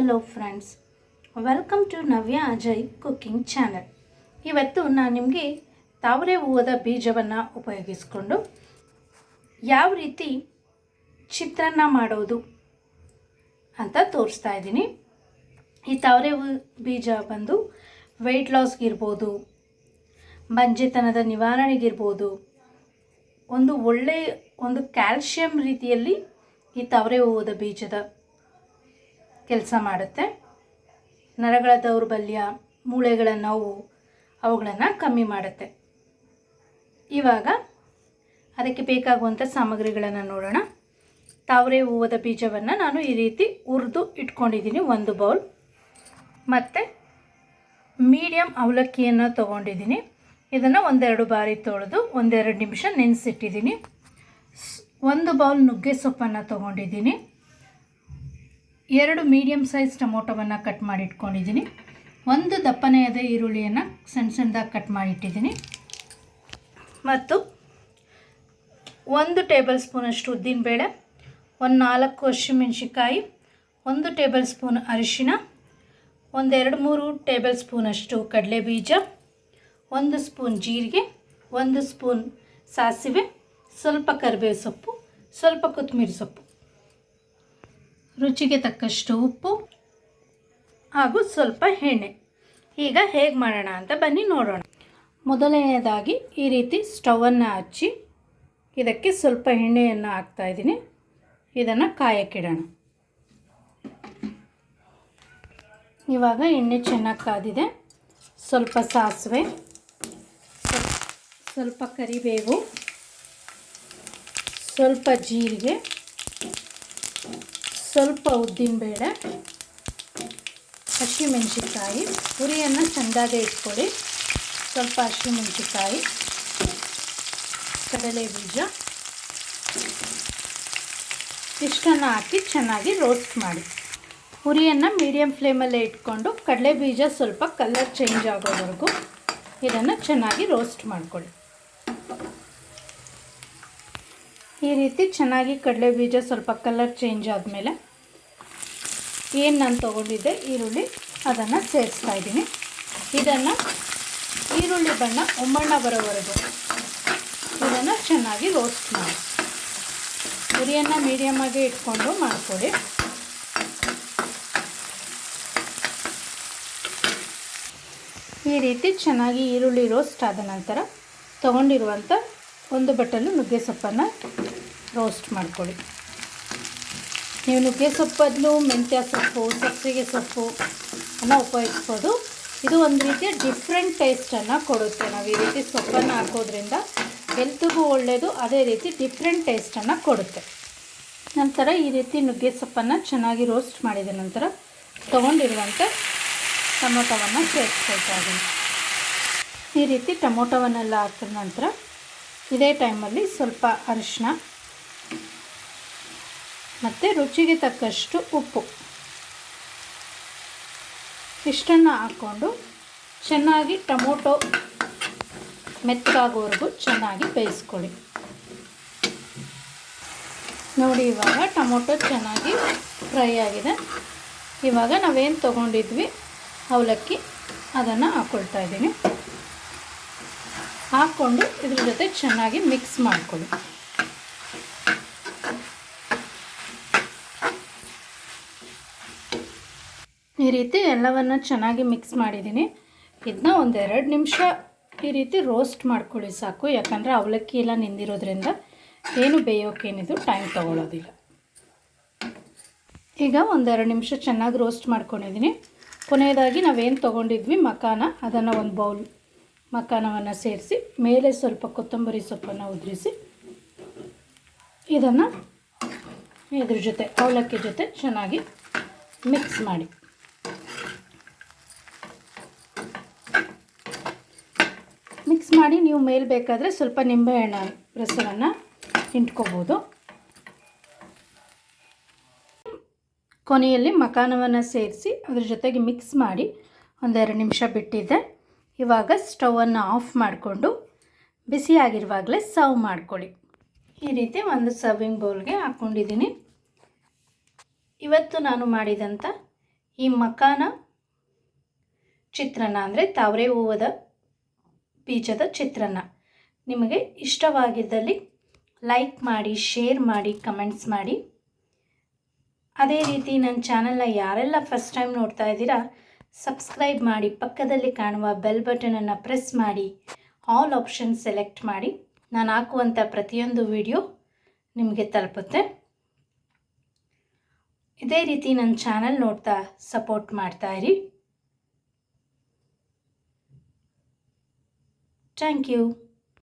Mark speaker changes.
Speaker 1: Hello friends welcome to Navya Ajay cooking channel ಇವತ್ತು ನಾನು ನಿಮಗೆ ತಾವರೆ ಹೂವದ ಬೀಜವನ್ನು ಉಪಯೋಗಿಸಿಕೊಂಡು ಯಾವ ರೀತಿ ಚಿತ್ರಾನ್ನ ಮಾಡೋದು ಅಂತ ತೋರಿಸ್ತಾ ಇದ್ದೀನಿ. ಈ ತಾವರೆ ಹೂ ಬೀಜ ಬಂದು ವೆಯ್ಟ್ ಲಾಸ್ಗಿರ್ಬೋದು ಮಂಜೆತನದ ನಿವಾರಣೆಗಿರ್ಬೋದು, ಒಂದು ಒಳ್ಳೆಯ ಒಂದು ಕ್ಯಾಲ್ಶಿಯಂ ರೀತಿಯಲ್ಲಿ ಈ ತಾವರೆ ಹೂವದ ಬೀಜದ ಕೆಲಸ ಮಾಡುತ್ತೆ. ನರಗಳ ದೌರ್ಬಲ್ಯ, ಮೂಳೆಗಳ ನೋವು ಅವುಗಳನ್ನು ಕಮ್ಮಿ ಮಾಡುತ್ತೆ. ಇವಾಗ ಅದಕ್ಕೆ ಬೇಕಾಗುವಂಥ ಸಾಮಗ್ರಿಗಳನ್ನು ನೋಡೋಣ. ತಾವರೆ ಹೂವದ ಬೀಜವನ್ನು ನಾನು ಈ ರೀತಿ ಉರಿದು ಇಟ್ಕೊಂಡಿದ್ದೀನಿ ಒಂದು ಬೌಲ್. ಮತ್ತು ಮೀಡಿಯಮ್ ಅವಲಕ್ಕಿಯನ್ನು ತೊಗೊಂಡಿದ್ದೀನಿ. ಇದನ್ನು ಒಂದೆರಡು ಬಾರಿ ತೊಳೆದು ಒಂದೆರಡು ನಿಮಿಷ ನೆನೆಸಿಟ್ಟಿದ್ದೀನಿ. ಒಂದು ಬೌಲ್ ನುಗ್ಗೆ ಸೊಪ್ಪನ್ನು ತೊಗೊಂಡಿದ್ದೀನಿ. ಎರಡು ಮೀಡಿಯಮ್ ಸೈಜ್ ಟೊಮೊಟೊವನ್ನು ಕಟ್ ಮಾಡಿ ಇಟ್ಕೊಂಡಿದ್ದೀನಿ ಒಂದು ದಪ್ಪನೆಯಾದ ಈರುಳ್ಳಿಯನ್ನು ಸಣ್ಣ ಸಣ್ಣದಾಗಿ ಕಟ್ ಮಾಡಿ ಇಟ್ಟಿದ್ದೀನಿ ಮತ್ತು ಒಂದು ಟೇಬಲ್ ಸ್ಪೂನಷ್ಟು ಉದ್ದಿನಬೇಳೆ ಒಂದು ನಾಲ್ಕು ಹಸಿಮೆಣ್ಸಿಕಾಯಿ ಒಂದು ಟೇಬಲ್ ಸ್ಪೂನ್ ಅರಿಶಿನ ಒಂದೆರಡು ಮೂರು ಟೇಬಲ್ ಸ್ಪೂನಷ್ಟು ಕಡಲೆ ಬೀಜ, ಒಂದು ಸ್ಪೂನ್ ಜೀರಿಗೆ, ಒಂದು ಸ್ಪೂನ್ ಸಾಸಿವೆ, ಸ್ವಲ್ಪ ಕರಿಬೇವು ಸೊಪ್ಪು, ಸ್ವಲ್ಪ ಕೊತ್ತಂಬರಿ ಸೊಪ್ಪು. ರುಚಿಗೆ ತಕ್ಕಷ್ಟು ಉಪ್ಪು ಹಾಗೂ ಸ್ವಲ್ಪ ಎಣ್ಣೆ. ಈಗ ಹೇಗೆ ಮಾಡೋಣ ಅಂತ ಬನ್ನಿ ನೋಡೋಣ. ಮೊದಲನೆಯದಾಗಿ ಈ ರೀತಿ ಸ್ಟವನ್ನು ಹಚ್ಚಿ ಇದಕ್ಕೆ ಸ್ವಲ್ಪ ಎಣ್ಣೆಯನ್ನು ಹಾಕ್ತಾಯಿದ್ದೀನಿ ಇದನ್ನು ಕಾಯಕ್ಕಿಡೋಣ. ಇವಾಗ ಎಣ್ಣೆ ಚೆನ್ನಾಗಿ ಕಾದಿದೆ. ಸ್ವಲ್ಪ ಸಾಸಿವೆ, ಸ್ವಲ್ಪ ಕರಿಬೇವು, ಸ್ವಲ್ಪ ಜೀರಿಗೆ ಸ್ವಲ್ಪ ಉದ್ದಿನಬೇಳೆ ಹಸಿಮೆಣಸಿಕಾಯಿ ಹುರಿಯನ್ನು ಚೆಂದಾಗೆ ಇಟ್ಕೊಳ್ಳಿ. ಸ್ವಲ್ಪ ಹಸಿಮೆಣಸಿಕಾಯಿ ಕಡಲೆ ಬೀಜ, ಇಷ್ಟನ್ನು ಹಾಕಿ ಚೆನ್ನಾಗಿ ರೋಸ್ಟ್ ಮಾಡಿ. ಹುರಿಯನ್ನು ಮೀಡಿಯಮ್ ಫ್ಲೇಮಲ್ಲೇ ಇಟ್ಕೊಂಡು ಕಡಲೆ ಬೀಜ ಸ್ವಲ್ಪ ಕಲರ್ ಚೇಂಜ್ ಆಗೋವರೆಗೂ ಇದನ್ನು ಚೆನ್ನಾಗಿ ರೋಸ್ಟ್ ಮಾಡಿಕೊಳ್ಳಿ. ಈ ರೀತಿ ಚೆನ್ನಾಗಿ ಕಡಲೆ ಬೀಜ ಸ್ವಲ್ಪ ಕಲರ್ ಚೇಂಜ್ ಆದಮೇಲೆ ಏನು ನಾನು ತೊಗೊಂಡಿದ್ದೆ? ಈರುಳ್ಳಿ ಅದನ್ನು ಸೇರಿಸ್ತಾ ಇದ್ದೀನಿ. ಇದನ್ನು ಈರುಳ್ಳಿ ಬಣ್ಣ ಒಮ್ಮಣ್ಣ ಬರೋವರೆಗೂ. ಇದನ್ನು ಚೆನ್ನಾಗಿ ರೋಸ್ಟ್ ಮಾಡಿ. ಉರಿಯನ್ನು ಮೀಡಿಯಮಾಗಿ ಇಟ್ಕೊಂಡು ಮಾಡಿಕೊಡಿ ಈ ರೀತಿ ಚೆನ್ನಾಗಿ ಈರುಳ್ಳಿ ರೋಸ್ಟ್ ಆದ ನಂತರ ತೊಗೊಂಡಿರುವಂಥ ಒಂದು ಬಟ್ಟಲು ನುಗ್ಗೆ ಸೊಪ್ಪನ್ನು ರೋಸ್ಟ್ ಮಾಡ್ಕೊಳ್ಳಿ. ನೀವು ನುಗ್ಗೆ ಸೊಪ್ಪು ಬದಲು ಮೆಂತ್ಯ ಸೊಪ್ಪು ಸಬ್ಸಿಗೆ ಸೊಪ್ಪು ಅನ್ನು ಉಪಯೋಗಿಸ್ಬೋದು. ಇದು ಒಂದು ರೀತಿಯ ಡಿಫ್ರೆಂಟ್ ಟೇಸ್ಟನ್ನು ಕೊಡುತ್ತೆ. ನಾವು ಈ ರೀತಿ ಸೊಪ್ಪನ್ನು ಹಾಕೋದ್ರಿಂದ ಹೆಲ್ತ್ಗೂ ಒಳ್ಳೆಯದು ಅದೇ ರೀತಿ ಡಿಫ್ರೆಂಟ್ ಟೇಸ್ಟನ್ನು ಕೊಡುತ್ತೆ. ನಂತರ ಈ ರೀತಿ ನುಗ್ಗೆ ಸೊಪ್ಪನ್ನು ಚೆನ್ನಾಗಿ ರೋಸ್ಟ್ ಮಾಡಿದ ನಂತರ ತೊಗೊಂಡಿರುವಂತೆ ಟೊಮೊಟೊವನ್ನು ಸೇರಿಸ್ಕೊಳ್ತಾ ಈ ರೀತಿ ಟೊಮೊಟೊವನ್ನೆಲ್ಲ ಹಾಕಿದ ನಂತರ ಇದೇ ಟೈಮಲ್ಲಿ ಸ್ವಲ್ಪ ಅರಿಶಿನ ಮತ್ತು ರುಚಿಗೆ ತಕ್ಕಷ್ಟು ಉಪ್ಪು. ಇಷ್ಟನ್ನು ಹಾಕ್ಕೊಂಡು ಚೆನ್ನಾಗಿ ಟೊಮೊಟೊ ಮೆತ್ತಗಾಗೋವರೆಗೂ ಚೆನ್ನಾಗಿ ಬೇಯಿಸ್ಕೊಳ್ಳಿ. ನೋಡಿ, ಇವಾಗ ಟೊಮೊಟೊ ಚೆನ್ನಾಗಿ ಫ್ರೈ ಆಗಿದೆ. ಇವಾಗ ನಾವೇನು ತೊಗೊಂಡಿದ್ವಿ? ಅವಲಕ್ಕಿ. ಅದನ್ನು ಹಾಕ್ಕೊಳ್ತಾ ಇದ್ದೀನಿ. ಹಾಕ್ಕೊಂಡು ಇದ್ರ ಜೊತೆ ಚೆನ್ನಾಗಿ ಮಿಕ್ಸ್ ಮಾಡ್ಕೊಳ್ಳಿ. ಈ ರೀತಿ ಎಲ್ಲವನ್ನು ಚೆನ್ನಾಗಿ ಮಿಕ್ಸ್ ಮಾಡಿದ್ದೀನಿ. ಇದನ್ನ ಒಂದೆರಡು ನಿಮಿಷ ಈ ರೀತಿ ರೋಸ್ಟ್ ಮಾಡ್ಕೊಳ್ಳಿ ಸಾಕು. ಯಾಕಂದರೆ ಅವಲಕ್ಕಿ ಎಲ್ಲ ನಿಂದಿರೋದ್ರಿಂದ ಏನು ಬೇಯೋಕ್ಕೇನಿದು ಟೈಮ್ ತೊಗೊಳ್ಳೋದಿಲ್ಲ ಈಗ ಒಂದೆರಡು ನಿಮಿಷ ಚೆನ್ನಾಗಿ ರೋಸ್ಟ್ ಮಾಡ್ಕೊಂಡಿದ್ದೀನಿ. ಕೊನೆಯದಾಗಿ ನಾವೇನು ತೊಗೊಂಡಿದ್ವಿ? ಮಕಾನ ಅದನ್ನು ಒಂದು ಬೌಲ್ ಮಕಾನವನ್ನು ಸೇರಿಸಿ, ಮೇಲೆ ಸ್ವಲ್ಪ ಕೊತ್ತಂಬರಿ ಸೊಪ್ಪನ್ನು ಉದುರಿಸಿ, ಇದನ್ನು ಇದ್ರ ಜೊತೆ, ಅವಲಕ್ಕಿ ಜೊತೆ ಚೆನ್ನಾಗಿ ಮಿಕ್ಸ್ ಮಾಡಿ. ಮಾಡಿ ನೀವು ಮೇಲೆ ಬೇಕಾದರೆ ಸ್ವಲ್ಪ ನಿಂಬೆಹಣ್ಣು ರಸವನ್ನು ಹಿಂಡ್ಕೋಬೋದು ಕೊನೆಯಲ್ಲಿ ಮಕಾನವನ್ನು ಸೇರಿಸಿ ಅದ್ರ ಜೊತೆಗೆ ಮಿಕ್ಸ್ ಮಾಡಿ ಒಂದೆರಡು ನಿಮಿಷ ಬಿಟ್ಟಿದ್ದೆ ಇವಾಗ ಸ್ಟವನ್ನು ಆಫ್ ಮಾಡಿಕೊಂಡು ಬಿಸಿಯಾಗಿರುವಾಗಲೇ ಸರ್ವ್ ಮಾಡ್ಕೊಳ್ಳಿ. ಈ ರೀತಿ ಒಂದು ಸರ್ವಿಂಗ್ ಬೌಲ್ಗೆ ಹಾಕ್ಕೊಂಡಿದ್ದೀನಿ. ಇವತ್ತು ನಾನು ಮಾಡಿದಂಥ ಈ ಮಕಾನ ಚಿತ್ರಾನ್ನ ಅಂದರೆ ತಾವರೆ ಹೂವದ ಬೀಜದ ಚಿತ್ರಾನ್ನ ನಿಮಗೆ ಇಷ್ಟವಾಗಿದ್ದಲ್ಲಿ ಲೈಕ್ ಮಾಡಿ ಶೇರ್ ಮಾಡಿ ಕಮೆಂಟ್ಸ್ ಮಾಡಿ. ಅದೇ ರೀತಿ ನನ್ನ ಚಾನಲ್ನ ಯಾರೆಲ್ಲ ಫಸ್ಟ್ ಟೈಮ್ ನೋಡ್ತಾ ಇದ್ದೀರಾ ಸಬ್ಸ್ಕ್ರೈಬ್ ಮಾಡಿ, ಪಕ್ಕದಲ್ಲಿ ಕಾಣುವ ಬೆಲ್ ಬಟನನ್ನು ಪ್ರೆಸ್ ಮಾಡಿ ಆಲ್ ಆಪ್ಷನ್ ಸೆಲೆಕ್ಟ್ ಮಾಡಿ. ನಾನು ಹಾಕುವಂಥ ಪ್ರತಿಯೊಂದು ವಿಡಿಯೋ ನಿಮಗೆ ತಲುಪುತ್ತೆ. ಇದೇ ರೀತಿ ನನ್ನ ಚಾನಲ್ ನೋಡ್ತಾ ಸಪೋರ್ಟ್ ಮಾಡ್ತಾ ಥ್ಯಾಂಕ್ ಯು